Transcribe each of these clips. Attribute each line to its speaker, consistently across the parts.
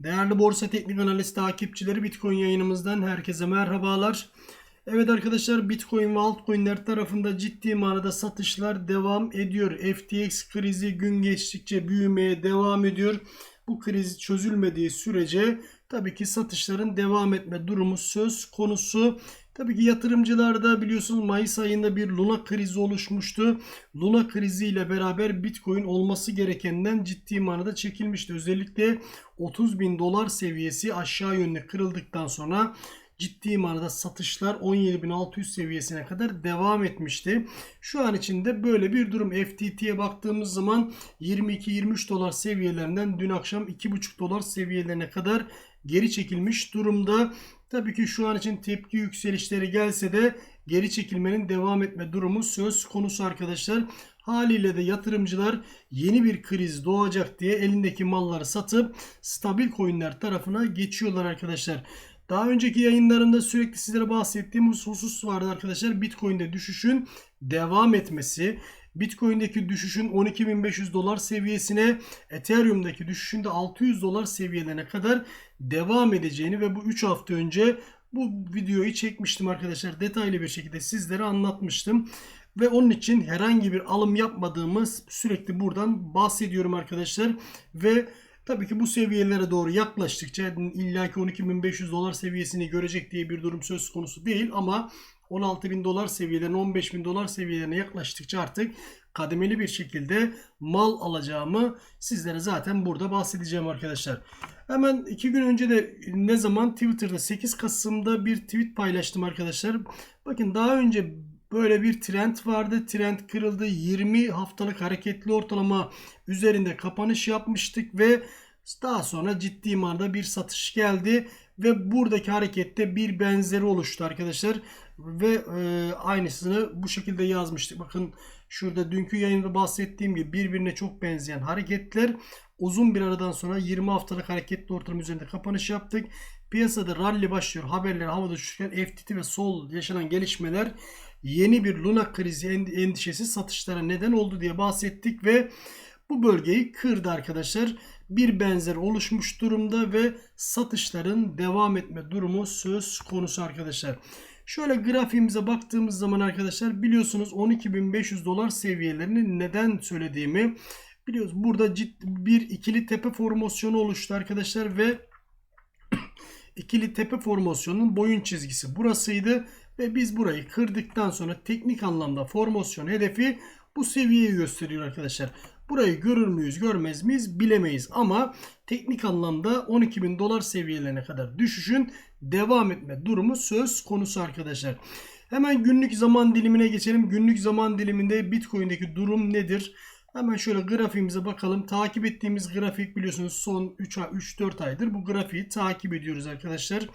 Speaker 1: Değerli Borsa Teknik Analiz takipçileri Bitcoin yayınımızdan herkese merhabalar. Evet arkadaşlar Bitcoin ve altcoin'ler tarafında ciddi manada satışlar devam ediyor. FTX krizi gün geçtikçe büyümeye devam ediyor. Bu kriz çözülmediği sürece tabii ki satışların devam etme durumu söz konusu. Tabii ki yatırımcılarda biliyorsunuz Mayıs ayında bir Luna krizi oluşmuştu. Luna kriziyle beraber Bitcoin olması gerekenden ciddi manada çekilmişti. Özellikle 30 bin dolar seviyesi aşağı yönlü kırıldıktan sonra ciddi manada satışlar 17.600 seviyesine kadar devam etmişti. Şu an içinde böyle bir durum. FTT'ye baktığımız zaman 22-23 dolar seviyelerinden dün akşam 2.5 dolar seviyelerine kadar geri çekilmiş durumda. Tabii ki şu an için tepki yükselişleri gelse de geri çekilmenin devam etme durumu söz konusu arkadaşlar. Haliyle de yatırımcılar yeni bir kriz doğacak diye elindeki malları satıp stabil coinler tarafına geçiyorlar arkadaşlar. Daha önceki yayınlarımda sürekli sizlere bahsettiğim husus vardı arkadaşlar. Bitcoin'de düşüşün devam etmesi. Bitcoin'deki düşüşün 12.500 dolar seviyesine, Ethereum'daki düşüşün de 600 dolar seviyelerine kadar devam edeceğini ve bu 3 hafta önce bu videoyu çekmiştim arkadaşlar. Detaylı bir şekilde sizlere anlatmıştım. Ve onun için herhangi bir alım yapmadığımız sürekli buradan bahsediyorum arkadaşlar. Ve Tabii ki bu seviyelere doğru yaklaştıkça illaki 12.500 dolar seviyesini görecek diye bir durum söz konusu değil ama 16.000 dolar seviyelerine 15.000 dolar seviyelerine yaklaştıkça artık kademeli bir şekilde mal alacağımı sizlere zaten burada bahsedeceğim arkadaşlar. Hemen iki gün önce de ne zaman Twitter'da 8 Kasım'da bir tweet paylaştım arkadaşlar. Bakın daha önce böyle bir trend vardı. Trend kırıldı. 20 haftalık hareketli ortalama üzerinde kapanış yapmıştık ve daha sonra ciddi manada bir satış geldi ve buradaki harekette bir benzeri oluştu arkadaşlar ve e, aynısını bu şekilde yazmıştık. Bakın şurada dünkü yayında bahsettiğim gibi birbirine çok benzeyen hareketler uzun bir aradan sonra 20 haftalık hareketli ortalama üzerinde kapanış yaptık. Piyasada rally başlıyor. Haberler havada uçuşurken FTT ve sol yaşanan gelişmeler yeni bir Luna krizi endişesi satışlara neden oldu diye bahsettik ve bu bölgeyi kırdı arkadaşlar. Bir benzer oluşmuş durumda ve satışların devam etme durumu söz konusu arkadaşlar. Şöyle grafiğimize baktığımız zaman arkadaşlar biliyorsunuz 12.500 dolar seviyelerini neden söylediğimi biliyoruz. Burada ciddi bir ikili tepe formasyonu oluştu arkadaşlar ve ikili tepe formasyonunun boyun çizgisi burasıydı ve biz burayı kırdıktan sonra teknik anlamda formasyon hedefi bu seviyeyi gösteriyor arkadaşlar. Burayı görür müyüz görmez miyiz bilemeyiz ama teknik anlamda 12.000 dolar seviyelerine kadar düşüşün devam etme durumu söz konusu arkadaşlar. Hemen günlük zaman dilimine geçelim. Günlük zaman diliminde Bitcoin'deki durum nedir? Hemen şöyle grafiğimize bakalım. Takip ettiğimiz grafik biliyorsunuz son 3 3-4 aydır bu grafiği takip ediyoruz arkadaşlar.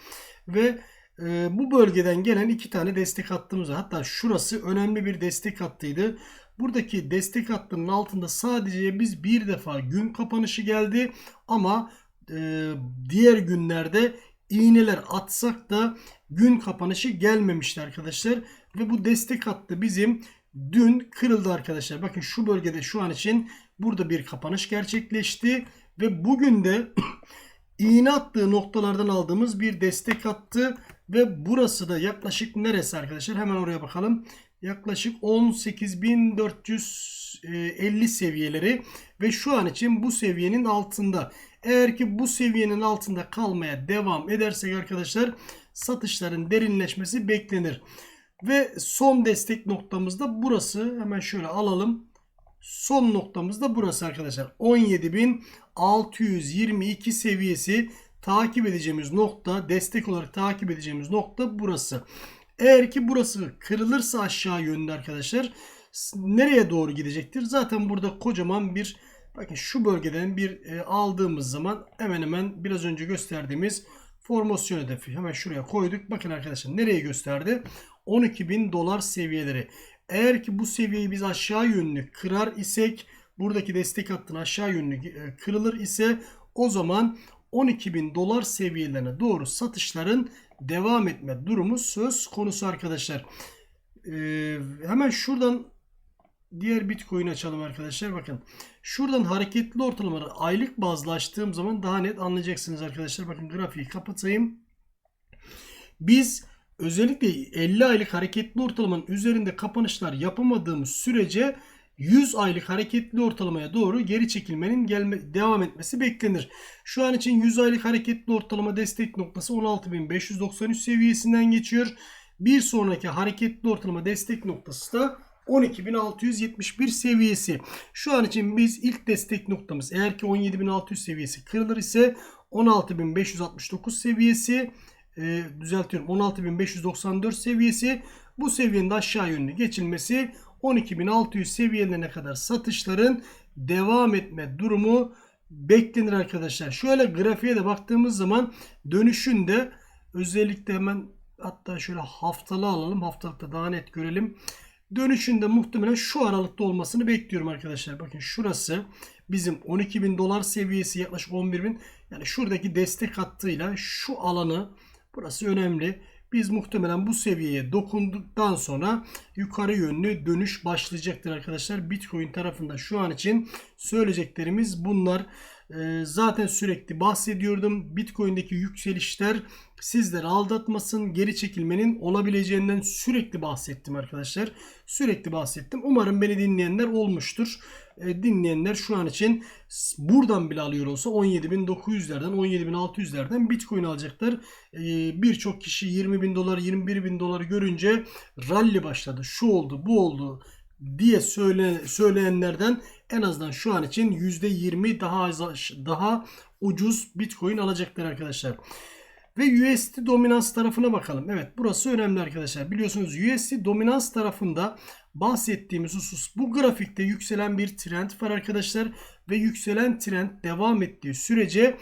Speaker 1: Ve e, bu bölgeden gelen iki tane destek hattımız var. Hatta şurası önemli bir destek hattıydı. Buradaki destek hattının altında sadece biz bir defa gün kapanışı geldi ama e, diğer günlerde iğneler atsak da gün kapanışı gelmemişti arkadaşlar. Ve bu destek hattı bizim dün kırıldı arkadaşlar. Bakın şu bölgede şu an için burada bir kapanış gerçekleşti. Ve bugün de iğne attığı noktalardan aldığımız bir destek hattı. Ve burası da yaklaşık neresi arkadaşlar? Hemen oraya bakalım yaklaşık 18.450 seviyeleri ve şu an için bu seviyenin altında. Eğer ki bu seviyenin altında kalmaya devam edersek arkadaşlar satışların derinleşmesi beklenir. Ve son destek noktamız da burası. Hemen şöyle alalım. Son noktamız da burası arkadaşlar. 17.622 seviyesi takip edeceğimiz nokta, destek olarak takip edeceğimiz nokta burası. Eğer ki burası kırılırsa aşağı yönlü arkadaşlar nereye doğru gidecektir? Zaten burada kocaman bir bakın şu bölgeden bir e, aldığımız zaman hemen hemen biraz önce gösterdiğimiz formasyon hedefi hemen şuraya koyduk. Bakın arkadaşlar nereye gösterdi? 12.000 dolar seviyeleri. Eğer ki bu seviyeyi biz aşağı yönlü kırar isek buradaki destek hattını aşağı yönlü e, kırılır ise o zaman 12.000 dolar seviyelerine doğru satışların devam etme durumu söz konusu arkadaşlar. Ee, hemen şuradan diğer Bitcoin açalım arkadaşlar. Bakın şuradan hareketli ortalamaları aylık bazlı açtığım zaman daha net anlayacaksınız arkadaşlar. Bakın grafiği kapatayım. Biz özellikle 50 aylık hareketli ortalamanın üzerinde kapanışlar yapamadığımız sürece 100 aylık hareketli ortalamaya doğru geri çekilmenin gelme, devam etmesi beklenir. Şu an için 100 aylık hareketli ortalama destek noktası 16.593 seviyesinden geçiyor. Bir sonraki hareketli ortalama destek noktası da 12.671 seviyesi. Şu an için biz ilk destek noktamız eğer ki 17.600 seviyesi kırılır ise 16.569 seviyesi e, düzeltiyorum 16.594 seviyesi bu seviyenin aşağı yönlü geçilmesi 12.600 seviyelerine kadar satışların devam etme durumu beklenir arkadaşlar. Şöyle grafiğe de baktığımız zaman dönüşünde özellikle hemen hatta şöyle haftalı alalım. Haftalıkta daha net görelim. Dönüşünde muhtemelen şu aralıkta olmasını bekliyorum arkadaşlar. Bakın şurası bizim 12.000 dolar seviyesi yaklaşık 11.000. Yani şuradaki destek hattıyla şu alanı burası önemli. Biz muhtemelen bu seviyeye dokunduktan sonra yukarı yönlü dönüş başlayacaktır arkadaşlar. Bitcoin tarafında şu an için söyleyeceklerimiz bunlar. Ee, zaten sürekli bahsediyordum. Bitcoin'deki yükselişler sizleri aldatmasın. Geri çekilmenin olabileceğinden sürekli bahsettim arkadaşlar. Sürekli bahsettim. Umarım beni dinleyenler olmuştur. Ee, dinleyenler şu an için buradan bile alıyor olsa 17.900'lerden 17.600'lerden Bitcoin alacaklar. Ee, Birçok kişi 20.000 dolar 21.000 dolar görünce rally başladı. Şu oldu bu oldu diye söyle, söyleyenlerden en azından şu an için %20 daha az, daha ucuz Bitcoin alacaklar arkadaşlar. Ve USD dominans tarafına bakalım. Evet burası önemli arkadaşlar. Biliyorsunuz USD dominans tarafında bahsettiğimiz husus bu grafikte yükselen bir trend var arkadaşlar. Ve yükselen trend devam ettiği sürece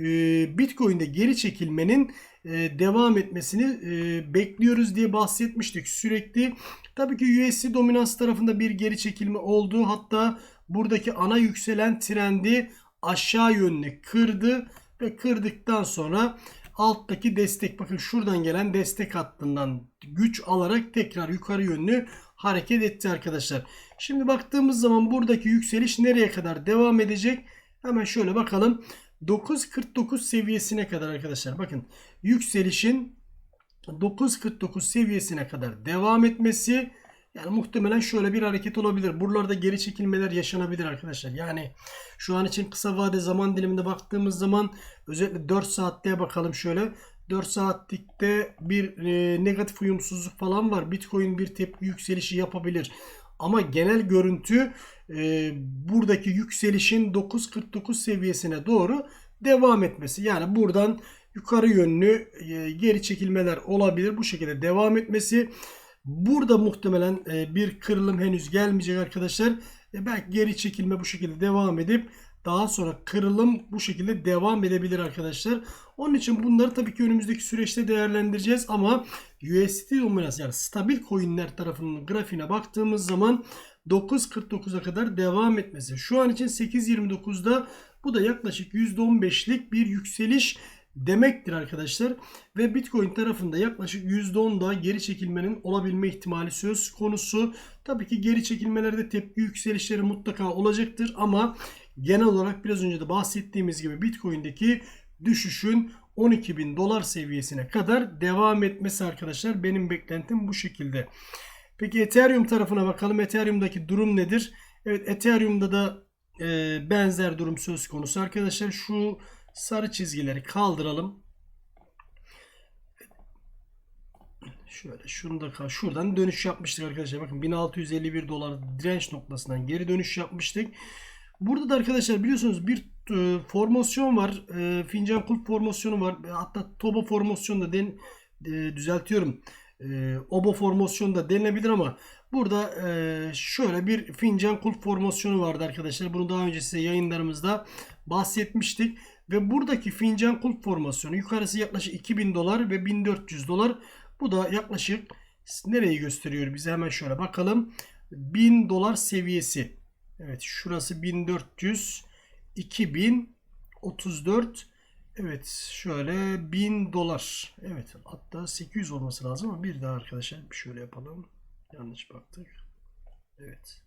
Speaker 1: e, Bitcoin'de geri çekilmenin e, devam etmesini e, bekliyoruz diye bahsetmiştik sürekli. Tabii ki USD dominans tarafında bir geri çekilme oldu. Hatta buradaki ana yükselen trendi aşağı yönlü kırdı ve kırdıktan sonra alttaki destek bakın şuradan gelen destek hattından güç alarak tekrar yukarı yönlü hareket etti arkadaşlar. Şimdi baktığımız zaman buradaki yükseliş nereye kadar devam edecek? Hemen şöyle bakalım. 9.49 seviyesine kadar arkadaşlar. Bakın yükselişin 9.49 seviyesine kadar devam etmesi yani muhtemelen şöyle bir hareket olabilir. Buralarda geri çekilmeler yaşanabilir arkadaşlar. Yani şu an için kısa vade zaman diliminde baktığımız zaman özellikle 4 saatliğe bakalım şöyle. 4 saatlikte bir e, negatif uyumsuzluk falan var. Bitcoin bir tepki yükselişi yapabilir. Ama genel görüntü e, buradaki yükselişin 9.49 seviyesine doğru devam etmesi. Yani buradan yukarı yönlü e, geri çekilmeler olabilir. Bu şekilde devam etmesi. Burada muhtemelen e, bir kırılım henüz gelmeyecek arkadaşlar. E, belki geri çekilme bu şekilde devam edip daha sonra kırılım bu şekilde devam edebilir arkadaşlar. Onun için bunları tabii ki önümüzdeki süreçte değerlendireceğiz ama USD dominans yani stabil coinler tarafının grafiğine baktığımız zaman 9.49'a kadar devam etmesi. Şu an için 8.29'da bu da yaklaşık %15'lik bir yükseliş demektir arkadaşlar. Ve Bitcoin tarafında yaklaşık %10 daha geri çekilmenin olabilme ihtimali söz konusu. Tabii ki geri çekilmelerde tepki yükselişleri mutlaka olacaktır ama genel olarak biraz önce de bahsettiğimiz gibi Bitcoin'deki düşüşün 12 bin dolar seviyesine kadar devam etmesi arkadaşlar. Benim beklentim bu şekilde. Peki Ethereum tarafına bakalım. Ethereum'daki durum nedir? Evet Ethereum'da da e, benzer durum söz konusu arkadaşlar. Şu sarı çizgileri kaldıralım. Şöyle şunu da şuradan dönüş yapmıştık arkadaşlar. Bakın 1651 dolar direnç noktasından geri dönüş yapmıştık. Burada da arkadaşlar biliyorsunuz bir e, formasyon var. E, fincan kulp formasyonu var. Hatta toba formasyonu da den, e, düzeltiyorum. E, obo formasyonu da denilebilir ama burada e, şöyle bir fincan kulp formasyonu vardı arkadaşlar. Bunu daha önce size yayınlarımızda bahsetmiştik. Ve buradaki fincan kulp formasyonu yukarısı yaklaşık 2000 dolar ve 1400 dolar. Bu da yaklaşık nereyi gösteriyor bize hemen şöyle bakalım. 1000 dolar seviyesi. Evet şurası 1400 2000 34 Evet şöyle 1000 dolar. Evet hatta 800 olması lazım ama bir daha arkadaşlar şöyle yapalım. Yanlış baktık. Evet.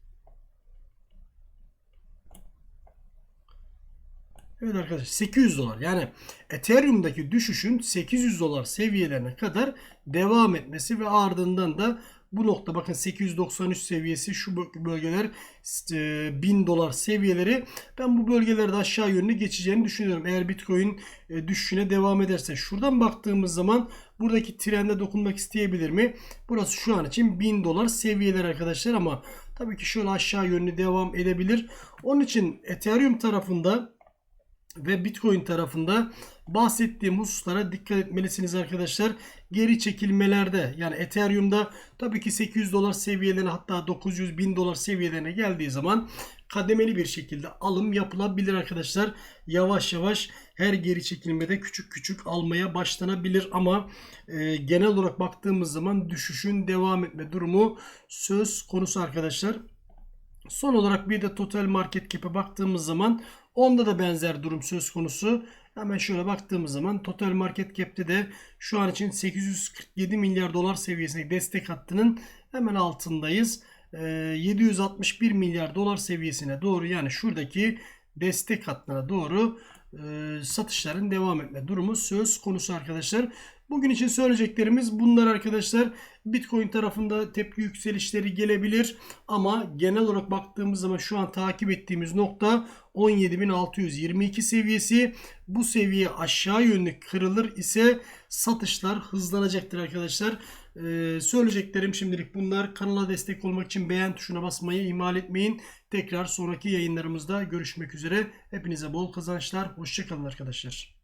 Speaker 1: Evet arkadaşlar 800 dolar. Yani Ethereum'daki düşüşün 800 dolar seviyelerine kadar devam etmesi ve ardından da bu nokta bakın 893 seviyesi şu bö- bölgeler e, 1000 dolar seviyeleri ben bu bölgelerde aşağı yönlü geçeceğini düşünüyorum. Eğer Bitcoin e, düşüşüne devam ederse. Şuradan baktığımız zaman buradaki trende dokunmak isteyebilir mi? Burası şu an için 1000 dolar seviyeler arkadaşlar ama tabii ki şöyle aşağı yönlü devam edebilir. Onun için Ethereum tarafında ve Bitcoin tarafında bahsettiğim hususlara dikkat etmelisiniz arkadaşlar. Geri çekilmelerde yani Ethereum'da tabii ki 800 dolar seviyelerine hatta 900 bin dolar seviyelerine geldiği zaman kademeli bir şekilde alım yapılabilir arkadaşlar. Yavaş yavaş her geri çekilmede küçük küçük almaya başlanabilir ama e, genel olarak baktığımız zaman düşüşün devam etme durumu söz konusu arkadaşlar. Son olarak bir de total market cap'e baktığımız zaman onda da benzer durum söz konusu. Hemen şöyle baktığımız zaman total market cap'te de şu an için 847 milyar dolar seviyesine destek hattının hemen altındayız. Ee, 761 milyar dolar seviyesine doğru yani şuradaki destek hattına doğru e, satışların devam etme durumu söz konusu arkadaşlar. Bugün için söyleyeceklerimiz bunlar arkadaşlar. Bitcoin tarafında tepki yükselişleri gelebilir ama genel olarak baktığımız zaman şu an takip ettiğimiz nokta 17.622 seviyesi. Bu seviye aşağı yönlü kırılır ise satışlar hızlanacaktır arkadaşlar. Ee, söyleyeceklerim şimdilik bunlar. Kanala destek olmak için beğen tuşuna basmayı ihmal etmeyin. Tekrar sonraki yayınlarımızda görüşmek üzere. Hepinize bol kazançlar. Hoşçakalın arkadaşlar.